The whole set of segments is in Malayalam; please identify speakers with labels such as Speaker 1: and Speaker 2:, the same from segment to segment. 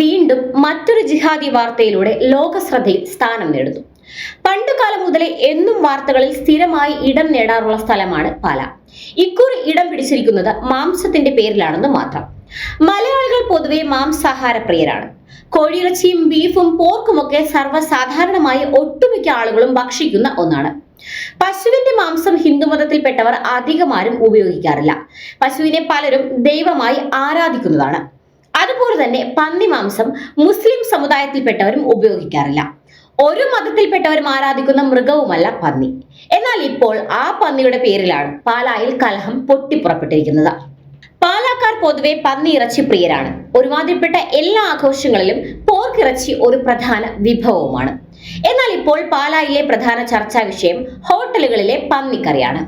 Speaker 1: വീണ്ടും മറ്റൊരു ജിഹാദി വാർത്തയിലൂടെ ലോകശ്രദ്ധയിൽ സ്ഥാനം നേടുന്നു. പണ്ടുകാലം മുതലേ എന്നും വാർത്തകളിൽ സ്ഥിരമായി ഇടം നേടാറുള്ള സ്ഥലമാണ് പാല. ഇക്കുറി ഇടം പിടിച്ചിരിക്കുന്നത് മാംസത്തിന്റെ പേരിലാണെന്ന് മാത്രം. മലയാളികൾ പൊതുവെ മാംസാഹാര പ്രിയരാണ് കോഴിയിറച്ചിയും ബീഫും പോർക്കുമൊക്കെ സർവസാധാരണമായി ഒട്ടുമിക്ക ആളുകളും ഭക്ഷിക്കുന്ന ഒന്നാണ്. പശുവിന്റെ മാംസം ഹിന്ദുമതത്തിൽപ്പെട്ടവർ അധികമാരും ഉപയോഗിക്കാറില്ല. പശുവിനെ പലരും ദൈവമായി ആരാധിക്കുന്നതാണ്. അതുപോലെ തന്നെ പന്നി മാംസം മുസ്ലിം സമുദായത്തിൽപ്പെട്ടവരും ഉപയോഗിക്കാറില്ല. ഒരു മതത്തിൽപ്പെട്ടവരും ആരാധിക്കുന്ന മൃഗവുമല്ല പന്നി. എന്നാൽ ഇപ്പോൾ ആ പന്നിയുടെ പേരിലാണ് പാലായിൽ കലഹം പൊട്ടിപ്പുറപ്പെട്ടിരിക്കുന്നത്. പാലാക്കാർ പൊതുവെ പന്നി ഇറച്ചി പ്രിയരാണ്. ഒരുമാതിരിപ്പെട്ട എല്ലാ ആഘോഷങ്ങളിലും പോർക്കിറച്ചി ഒരു പ്രധാന വിഭവവുമാണ്. എന്നാൽ ഇപ്പോൾ പാലായിലെ പ്രധാന ചർച്ചാ വിഷയം ഹോട്ടലുകളിലെ പന്നിക്കറിയാണ്.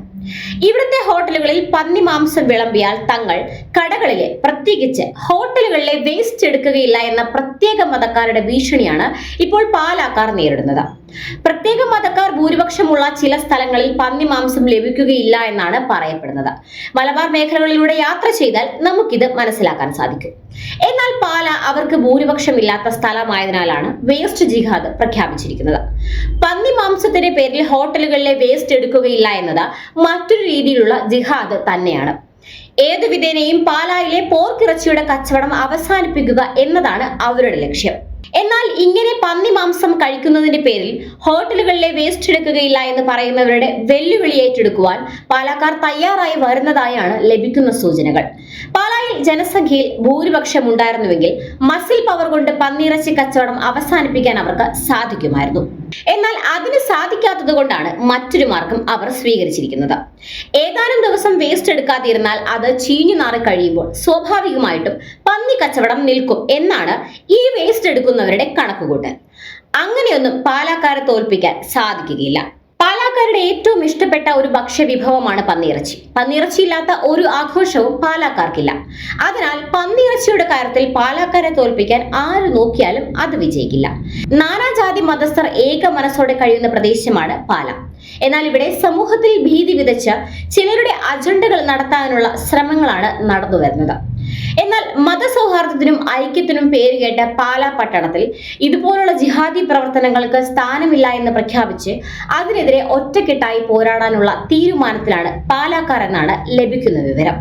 Speaker 1: ഇവിടുത്തെ ഹോട്ടലുകളിൽ പന്നി മാംസം വിളമ്പിയാൽ തങ്ങൾ കടകളിലെ പ്രത്യേകിച്ച് ഹോട്ടലുകളിലെ വേസ്റ്റ് എടുക്കുകയില്ല എന്ന പ്രത്യേക മതക്കാരുടെ ഭീഷണിയാണ് ഇപ്പോൾ പാലാക്കാർ നേരിടുന്നത്. പ്രത്യേക മതക്കാർ ഭൂരിപക്ഷമുള്ള ചില സ്ഥലങ്ങളിൽ പന്നി മാംസം ലഭിക്കുകയില്ല എന്നാണ് പറയപ്പെടുന്നത്. മലബാർ മേഖലകളിലൂടെ യാത്ര ചെയ്താൽ നമുക്കിത് മനസ്സിലാക്കാൻ സാധിക്കും. എന്നാൽ പാല അവർക്ക് ഭൂരിപക്ഷമില്ലാത്ത സ്ഥലമായതിനാലാണ് വേസ്റ്റ് ജിഹാദ് പ്രഖ്യാപിച്ചിരിക്കുന്നത്. പന്നി മാംസത്തിന്റെ പേരിൽ ഹോട്ടലുകളിലെ വേസ്റ്റ് എടുക്കുകയില്ല എന്നത് മറ്റൊരു രീതിയിലുള്ള ജിഹാദ് തന്നെയാണ്. ഏതു വിധേനയും പാലായിലെ പോർക്കിറച്ചിയുടെ കച്ചവടം അവസാനിപ്പിക്കുക എന്നതാണ് അവരുടെ ലക്ഷ്യം. എന്നാൽ ഇങ്ങനെ പന്നി മാംസം കഴിക്കുന്നതിന്റെ പേരിൽ ഹോട്ടലുകളിലെ വേസ്റ്റ് എടുക്കുകയില്ല എന്ന് പറയുന്നവരുടെ വെല്ലുവിളി ഏറ്റെടുക്കുവാൻ പാലക്കാർ തയ്യാറായി വരുന്നതായാണ് ലഭിക്കുന്ന സൂചനകൾ. പാലായിൽ ജനസംഖ്യയിൽ ഭൂരിപക്ഷം ഉണ്ടായിരുന്നുവെങ്കിൽ മസിൽ പവർ കൊണ്ട് പന്നിയിറച്ചി കച്ചവടം അവസാനിപ്പിക്കാൻ അവർക്ക് സാധിക്കുമായിരുന്നു. എന്നാൽ അതിന് സാധിക്കാത്തത് കൊണ്ടാണ് മറ്റൊരു മാർഗം അവർ സ്വീകരിച്ചിരിക്കുന്നത്. ഏതാനും ദിവസം വേസ്റ്റ് എടുക്കാതിരുന്നാൽ അത് ചീഞ്ഞു നാറി കഴിയുമ്പോൾ സ്വാഭാവികമായിട്ടും പന്നി കച്ചവടം നിൽക്കും എന്നാണ് ഈ വേസ്റ്റ് എടുക്കുന്നവരുടെ കണക്കുകൂട്ടൽ. അങ്ങനെയൊന്നും പാലാക്കാരെ തോൽപ്പിക്കാൻ സാധിക്കുകയില്ല. പാലാക്കാരുടെ ഏറ്റവും ഇഷ്ടപ്പെട്ട ഒരു ഭക്ഷ്യവിഭവമാണ് പന്നിയിറച്ചി. പന്നിയിറച്ചിയില്ലാത്ത ഒരു ആഘോഷവും പാലാക്കാർക്കില്ല. അതിനാൽ പന്നിയിറച്ചിയുടെ കാര്യത്തിൽ പാലാക്കാരെ തോൽപ്പിക്കാൻ ആര് നോക്കിയാലും അത് വിജയിക്കില്ല. നാനാജാതി മതസ്ഥർ ഏക മനസ്സോടെ കഴിയുന്ന പ്രദേശമാണ് പാല. എന്നാൽ ഇവിടെ സമൂഹത്തിൽ ഭീതി വിതച്ച് ചിലരുടെ അജണ്ടകൾ നടത്താനുള്ള ശ്രമങ്ങളാണ് നടന്നു വരുന്നത്. എന്നാൽ മതസൗഹാർദ്ദത്തിനും ഐക്യത്തിനും പേരുകേട്ട പാലാ പട്ടണത്തിൽ ഇതുപോലുള്ള ജിഹാദി പ്രവർത്തനങ്ങൾക്ക് സ്ഥാനമില്ല എന്ന് പ്രഖ്യാപിച്ച് അതിനെതിരെ ഒറ്റക്കെട്ടായി പോരാടാനുള്ള തീരുമാനത്തിലാണ് പാലാക്കാർ എന്നാണ് ലഭിക്കുന്ന വിവരം.